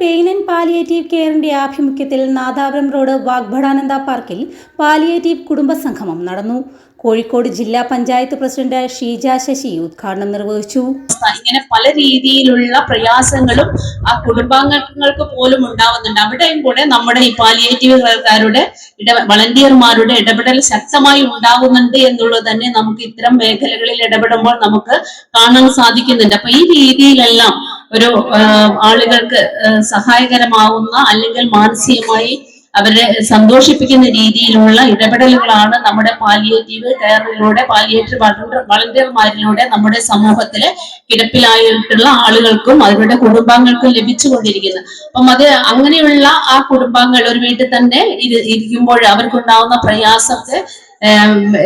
Pain and palliative കെയറിന്റെ ആഭിമുഖ്യത്തിൽ Nadapuram road Vagbhatananda പാർക്കിൽ palliative കുടുംബസംഗമം നടന്നു. കോഴിക്കോട് ജില്ലാ പഞ്ചായത്ത് പ്രസിഡന്റ് ഷീജ ശശി ഉദ്ഘാടനം നിർവഹിച്ചു. ഇങ്ങനെ പല രീതിയിലുള്ള പ്രയാസങ്ങളും ആ കുടുംബാംഗങ്ങൾക്ക് പോലും ഉണ്ടാവുന്നുണ്ട്. അവിടെയും കൂടെ നമ്മുടെ ഈ പാലിയേറ്റീവുകാരുടെ ഇട വളണ്ടിയർമാരുടെ ഇടപെടൽ ശക്തമായി ഉണ്ടാവുന്നുണ്ട് എന്നുള്ളത് തന്നെ നമുക്ക് ഇത്തരം മേഖലകളിൽ ഇടപെടുമ്പോൾ നമുക്ക് കാണാൻ സാധിക്കുന്നുണ്ട്. അപ്പൊ ഈ രീതിയിലെല്ലാം ഒരു ആളുകൾക്ക് സഹായകരമാവുന്ന അല്ലെങ്കിൽ മാനസികമായി അവരെ സന്തോഷിപ്പിക്കുന്ന രീതിയിലുള്ള ഇടപെടലുകളാണ് നമ്മുടെ പാലിയേറ്റീവ് കെയറിലൂടെ പാലിയേറ്റീവ് വളണ്ടിയർമാരിലൂടെ നമ്മുടെ സമൂഹത്തിലെ കിടപ്പിലായിട്ടുള്ള ആളുകൾക്കും അവരുടെ കുടുംബാംഗങ്ങൾക്കും ലഭിച്ചുകൊണ്ടിരിക്കുന്നത് അപ്പം അത് അങ്ങനെയുള്ള ആ കുടുംബാംഗങ്ങൾ ഒരു വീട്ടിൽ തന്നെ ഇരിക്കുമ്പോൾ അവർക്കുണ്ടാവുന്ന പ്രയാസത്തെ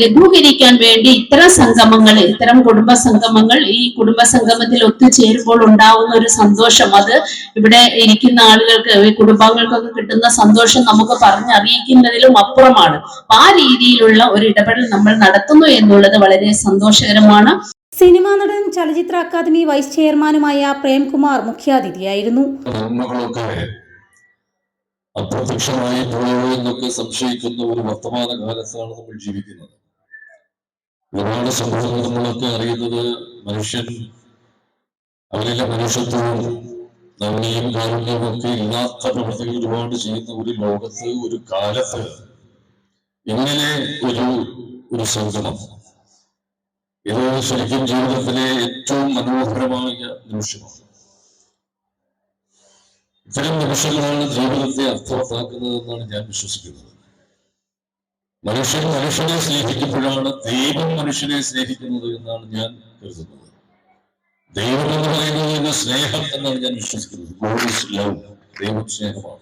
ലഘൂകരിക്കാൻ വേണ്ടി ഇത്തരം സംഗമങ്ങൾ ഇത്തരം കുടുംബ സംഗമങ്ങൾ ഈ കുടുംബ സംഗമത്തിൽ ഒത്തുചേരുമ്പോൾ ഉണ്ടാവുന്ന ഒരു സന്തോഷം അത് ഇവിടെ ഇരിക്കുന്ന ആളുകൾക്ക് ഈ കുടുംബാംഗങ്ങൾക്കൊക്കെ കിട്ടുന്ന സന്തോഷം നമുക്ക് പറഞ്ഞറിയിക്കുന്നതിലും അപ്പുറമാണ്. ആ രീതിയിലുള്ള ഒരു ഇടപെടൽ നമ്മൾ നടത്തുന്നു എന്നുള്ളത് വളരെ സന്തോഷകരമാണ്. സിനിമാ നടൻ ചലച്ചിത്ര അക്കാദമി വൈസ് ചെയർമാനുമായ പ്രേംകുമാർ മുഖ്യാതിഥിയായിരുന്നു. അപ്രത്യക്ഷമായി പോയോ എന്നൊക്കെ സംശയിക്കുന്ന ഒരു വർത്തമാന കാലത്താണ് നമ്മൾ ജീവിക്കുന്നത്. ഒരുപാട് സംഭവങ്ങൾ നമ്മളൊക്കെ അറിയുന്നത് മനുഷ്യൻ അവരിലെ മനുഷ്യത്വവും നന്ദിയും കാരുണ്യവും ഇല്ലാത്ത പ്രവർത്തികൾ ഒരുപാട് ചെയ്യുന്ന ഒരു ലോകത്ത് ഒരു കാലത്ത് ഇങ്ങനെ ഒരു ഒരു സംഗമം. ഇത് ശരിക്കും ജീവിതത്തിലെ ഏറ്റവും മനോഹരമായ നിമിഷമാണ്. ഇത്തരം നിമിഷങ്ങളാണ് ജീവിതത്തെ അർത്ഥവത്താക്കുന്നത് എന്നാണ് ഞാൻ വിശ്വസിക്കുന്നത്. മനുഷ്യൻ മനുഷ്യനെ സ്നേഹിക്കുമ്പോഴാണ് ദൈവം മനുഷ്യനെ സ്നേഹിക്കുന്നത് എന്നാണ് ഞാൻ കരുതുന്നത്. ദൈവം എന്ന് പറയുന്നത് സ്നേഹം എന്നാണ് ഞാൻ വിശ്വസിക്കുന്നത്. ഗോഡ് ഇസ് ലവ് ദൈവം സ്നേഹമാണ്.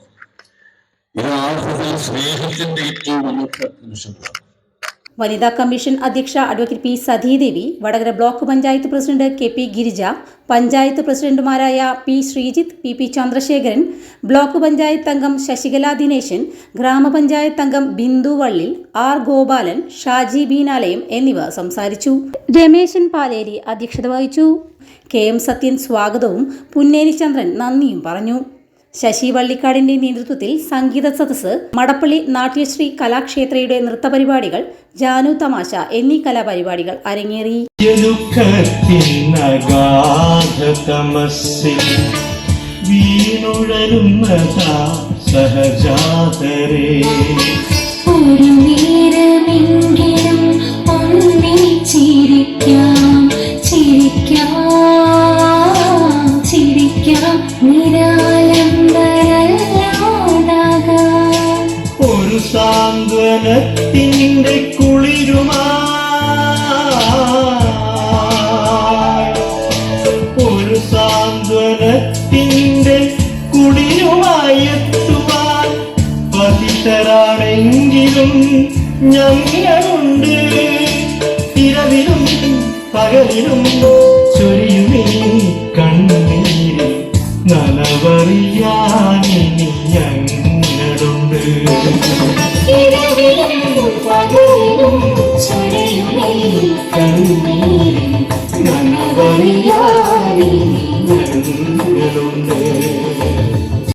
ഇത് ആർക്കും സ്നേഹത്തിന്റെ ഏറ്റവും ഉന്നത നിമിഷങ്ങളാണ് വനിതാ കമ്മീഷൻ അധ്യക്ഷ advocate P Sathidevi Vadakara block panchayat president K P Girija panchayat പ്രസിഡന്റുമാരായ P Sreejith P P Chandrasekharan block panchayat അംഗം ശശികല ദിനേശൻ ഗ്രാമപഞ്ചായത്ത് അംഗം ബിന്ദു വള്ളിൽ ആർ ഗോപാലൻ ഷാജി ബീനാലയം എന്നിവ സംസാരിച്ചു. രമേശൻ പാലേരി അധ്യക്ഷത വഹിച്ചു. കെ എം സത്യൻ സ്വാഗതവും പുന്നേരി ചന്ദ്രൻ നന്ദിയും പറഞ്ഞു. ശശി വള്ളിക്കാടിന്റെ നേതൃത്വത്തിൽ സംഗീത സദസ്സ് മടപ്പള്ളി നാട്യശ്രീ കലാക്ഷേത്രയുടെ നൃത്തപരിപാടികൾ ജാനു തമാശ എന്നീ കലാപരിപാടികൾ അരങ്ങേറി. സഹജാതരേ. ഒരു നേരമെങ്കിലും ഒന്നിച്ചിരിക്കാം ചിരിക്കാം ചിരിക്കാം നിരാലംബരല്ലാതാകാം സാന്ത്വനത്തിന്റെ കുളിരുമാ സാന്ത്വനത്തിന്റെ കുളിരുമായെത്തുവാൻ പതിത്തരാണെങ്കിലും ഞങ്ങളുണ്ട്. ഇരവിലും പകലിലും ചൊരിയുമേ കണ്ണീരിൽ നനവറിയാനിനി ഞങ്ങൾ. ചൊല്ലുന്നുണ്ട് കണ്ണീ